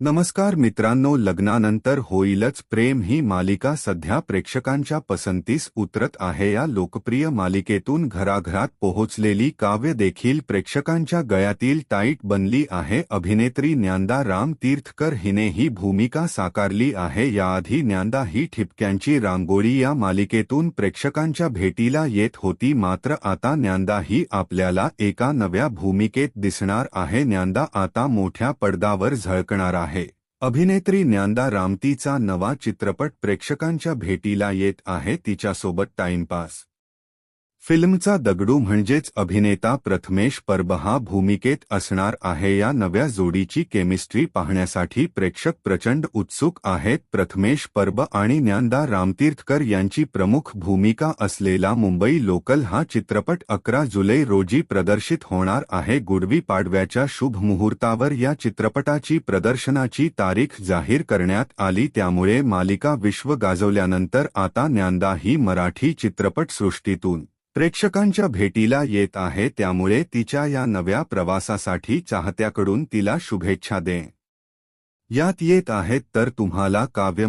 नमस्कार मित्रांनो लग्नानंतर होईलच प्रेम ही मालिका. सध्या प्रेक्षकांच्या पसंतीस उतरत आहे. या लोकप्रिय मालिकेतून घराघरात पोहोचलेली काव्य देखील प्रेक्षकांच्या गळ्यातील टाईट बनली आहे. अभिनेत्री ज्ञानदा राम तीर्थकर हिने ही भूमिका साकारली आहे. याआधी ज्ञानदा ही ठिपक्यांची रांगोळी या मालिकेतून प्रेक्षकांच्या भेटीला येत होती. मात्र आता ज्ञानदा ही आपल्याला एका नव्या भूमिकेत दिसणार आहे. ज्ञानदा आता मोठ्या पडद्यावर झळकणार आहे. अभिनेत्री न्यांदा रामतीचा नवा चित्रपट प्रेक्षकांच्या भेटीला येत आहे तिच्यासोबत टाइमपास. फिल्मचा दगडू म्हणजेच अभिनेता प्रथमेश परब हा भूमिकेत असणार आहे या नव्या जोडीची केमिस्ट्री पाहण्यासाठी प्रेक्षक प्रचंड उत्सुक आहेत. प्रथमेश परब आणि ज्ञानदा रामतीर्थकर यांची प्रमुख भूमिका असलेला मुंबई लोकल हा चित्रपट अकरा जुलै रोजी प्रदर्शित होणार आहे. गुडवी पाडव्याच्या शुभ मुहूर्तावर या चित्रपटाची प्रदर्शनाची तारीख जाहीर करण्यात आली. त्यामुळे मालिका विश्व गाजवल्यानंतर आता ज्ञानदा ही मराठी चित्रपटसृष्टीतून प्रेक्षकांच्या भेटीला येत आहे त्यामुळे तिच्या या नव्या प्रवासासाठी चाहत्याकडून तिला शुभेच्छा दे. यात येत आहेत तर तुम्हाला काव्य